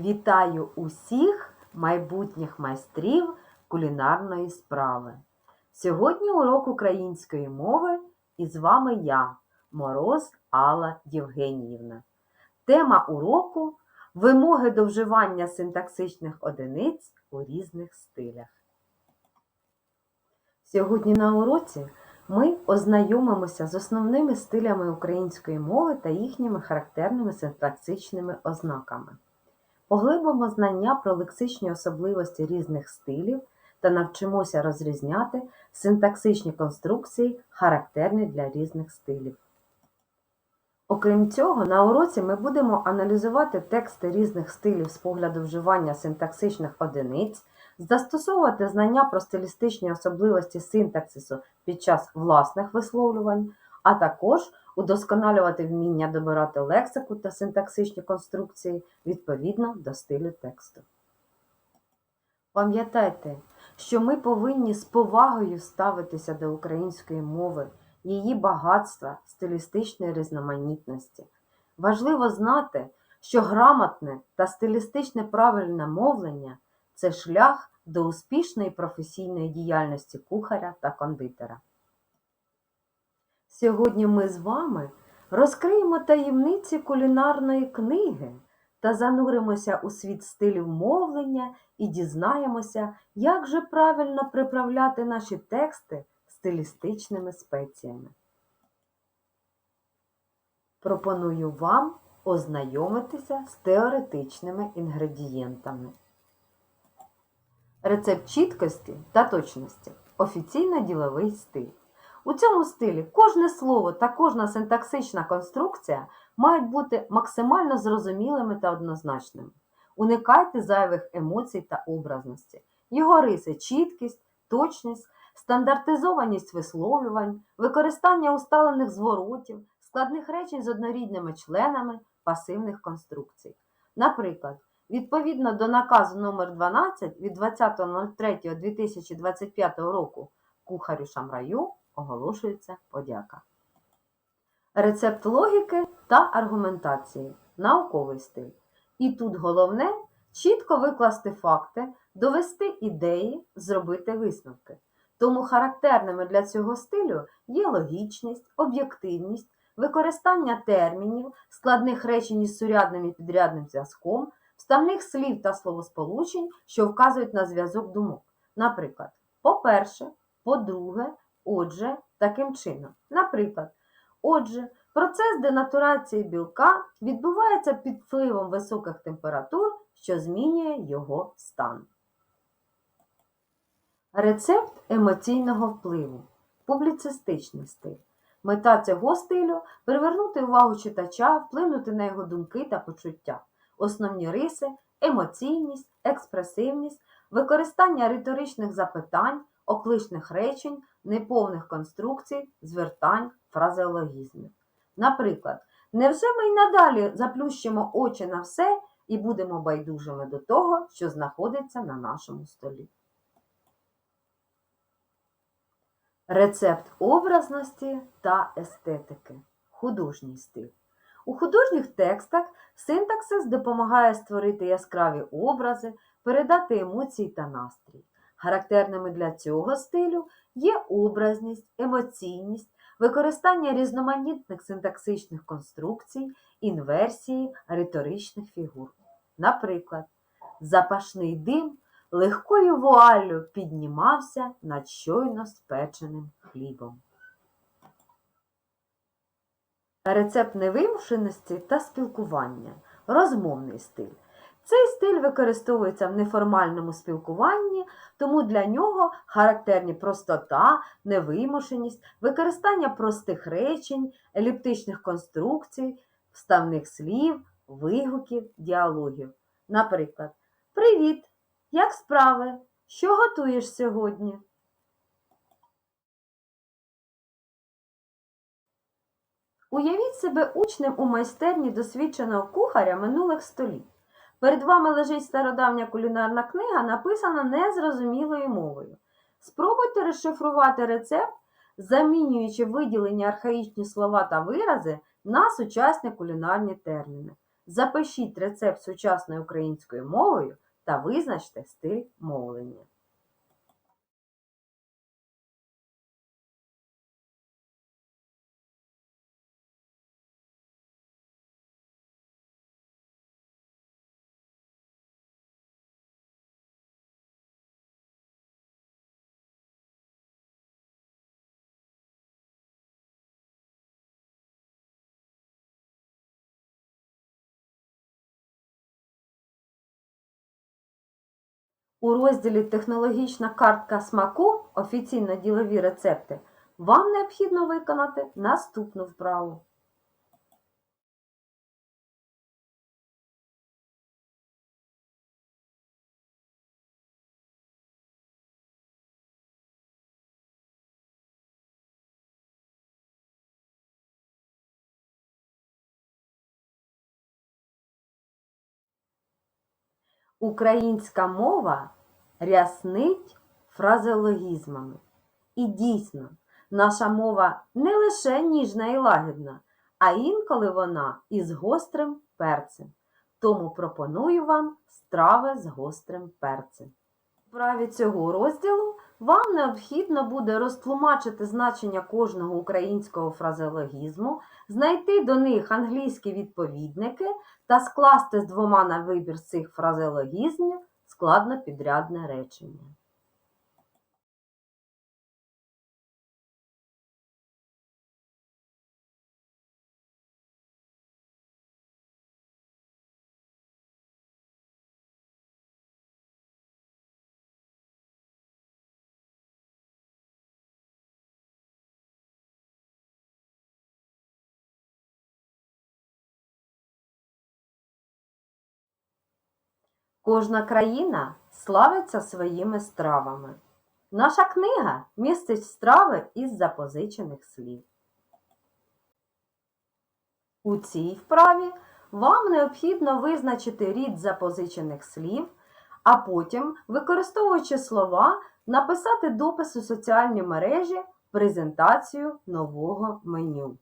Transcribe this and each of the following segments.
Вітаю усіх майбутніх майстрів кулінарної справи. Сьогодні урок української мови і з вами я, Мороз Алла Євгеніївна. Тема уроку вимоги до вживання синтаксичних одиниць у різних стилях. Сьогодні на уроці ми ознайомимося з основними стилями української мови та їхніми характерними синтаксичними ознаками. Поглибимо знання про лексичні особливості різних стилів та навчимося розрізняти синтаксичні конструкції, характерні для різних стилів. Окрім цього, на уроці ми будемо аналізувати тексти різних стилів з погляду вживання синтаксичних одиниць, застосовувати знання про стилістичні особливості синтаксису під час власних висловлювань, а також удосконалювати вміння добирати лексику та синтаксичні конструкції відповідно до стилю тексту. Пам'ятайте, що ми повинні з повагою ставитися до української мови, її багатства, стилістичної різноманітності. Важливо знати, що грамотне та стилістичне правильне мовлення це шлях до успішної професійної діяльності кухаря та кондитера. Сьогодні ми з вами розкриємо таємниці кулінарної книги та зануримося у світ стилів мовлення і дізнаємося, як же правильно приправляти наші тексти стилістичними спеціями. Пропоную вам ознайомитися з теоретичними інгредієнтами. Рецепт чіткості та точності. Офіційно-діловий стиль. У цьому стилі кожне слово та кожна синтаксична конструкція мають бути максимально зрозумілими та однозначними. Уникайте зайвих емоцій та образності. Його риси чіткість, точність, стандартизованість висловлювань, використання усталених зворотів, складних речень з однорідними членами пасивних конструкцій. Наприклад, відповідно до наказу номер 12 від 20.03.2025 року кухарю Шамраю оголошується подяка. Рецепт логіки та аргументації. Науковий стиль. І тут головне чітко викласти факти, довести ідеї, зробити висновки. Тому характерними для цього стилю є логічність, об'єктивність, використання термінів, складних речень із сурядним і підрядним зв'язком, вставних слів та словосполучень, що вказують на зв'язок думок. Наприклад, по-перше, по-друге, отже, таким чином. Наприклад, отже, процес денатурації білка відбувається під впливом високих температур, що змінює його стан. Рецепт емоційного впливу. Публіцистичний стиль. Мета цього стилю привернути увагу читача, вплинути на його думки та почуття. Основні риси емоційність, експресивність, використання риторичних запитань, окличних речень, неповних конструкцій, звертань, фразеологізмів. Наприклад, невже ми й надалі заплющимо очі на все і будемо байдужими до того, що знаходиться на нашому столі? Рецепт образності та естетики. Художній стиль. У художніх текстах синтаксис допомагає створити яскраві образи, передати емоції та настрій. Характерними для цього стилю є образність, емоційність, використання різноманітних синтаксичних конструкцій, інверсії риторичних фігур. Наприклад, запашний дим легкою вуаллю піднімався над щойно спеченим хлібом. Рецепт невимушеності та спілкування. Розмовний стиль. Цей стиль використовується в неформальному спілкуванні, тому для нього характерні простота, невимушеність, використання простих речень, еліптичних конструкцій, вставних слів, вигуків, діалогів. Наприклад, Привіт! Як справи? Що готуєш сьогодні? Уявіть себе учнем у майстерні досвідченого кухаря минулих століть. Перед вами лежить стародавня кулінарна книга, написана незрозумілою мовою. Спробуйте розшифрувати рецепт, замінюючи виділені архаїчні слова та вирази на сучасні кулінарні терміни. Запишіть рецепт сучасною українською мовою та визначте стиль мовлення. У розділі Технологічна картка смаку офіційно ділові рецепти вам необхідно виконати наступну вправу. Українська мова ряснить фразеологізмами. І дійсно, наша мова не лише ніжна і лагідна, а інколи вона із гострим перцем. Тому пропоную вам страви з гострим перцем. У праві цього розділу вам необхідно буде розтлумачити значення кожного українського фразеологізму, знайти до них англійські відповідники та скласти з двома на вибір цих фразеологізмів складно підрядне речення. Кожна країна славиться своїми стравами. Наша книга містить страви із запозичених слів. У цій вправі вам необхідно визначити рід запозичених слів, а потім, використовуючи слова, написати допис у соціальні мережі презентацію нового меню.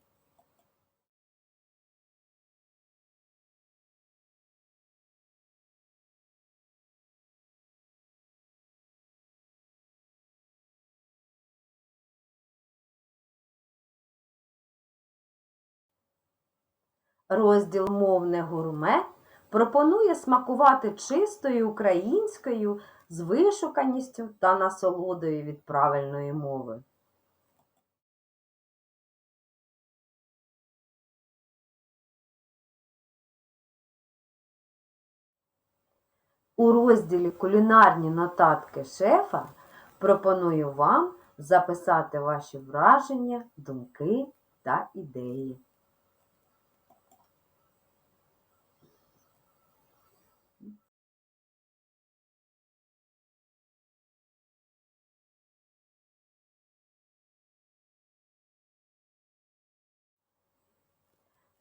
Розділ Мовне гурме пропонує смакувати чистою українською з вишуканістю та насолодою від правильної мови. У розділі Кулінарні нотатки шефа пропоную вам записати ваші враження, думки та ідеї.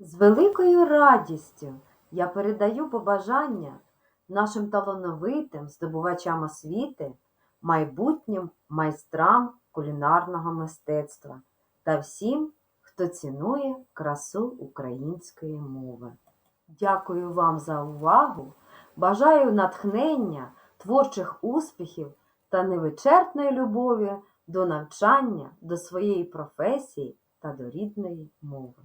З великою радістю я передаю побажання нашим талановитим здобувачам освіти, майбутнім майстрам кулінарного мистецтва та всім, хто цінує красу української мови. Дякую вам за увагу! Бажаю натхнення, творчих успіхів та невичерпної любові до навчання, до своєї професії та до рідної мови.